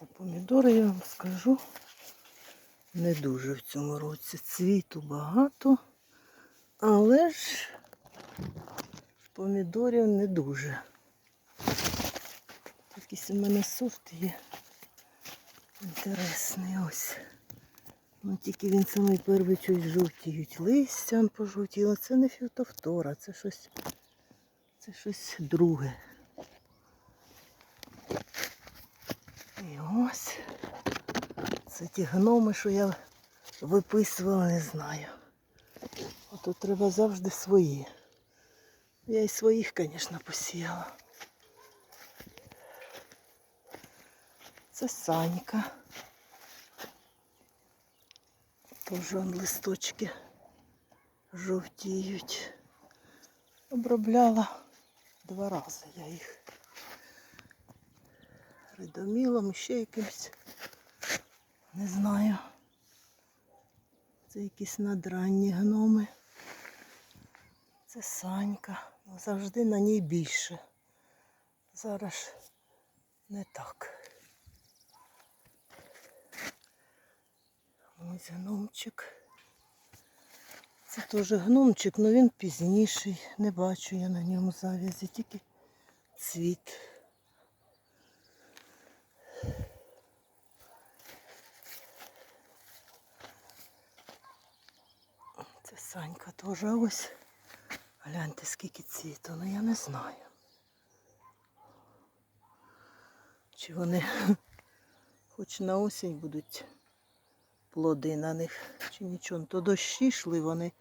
Це помідори, я вам скажу, не дуже в цьому році. Цвіту багато, але ж помідорів не дуже. Якийсь у мене сорт є. Інтересний ось. Ну тільки він самий перший щось жовтіють. Листя пожовтіло. Це не фітофтора, це щось, це щось друге. І ось це ті гноми, що я виписувала, не знаю. Ото треба завжди свої. Я і своїх, звісно, посіяла. Це Санька. Теж он листочки жовтіють. Обробляла два рази я їх ридомілом, ще якимось, не знаю. Це якісь надранні гноми. Це Санька. Ну, Завжди на ній більше. Зараз не так. Ось гномчик. Це теж гномчик, але він пізніший. Не бачу я на ньому зав'язі, тільки цвіт. Санька теж ось. Гляньте, скільки цвіту, ну я не знаю. Чи вони хоч на осінь будуть плоди на них, чи нічого. То дощі йшли, вони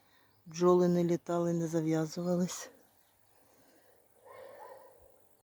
бджоли не літали, не зав'язувались.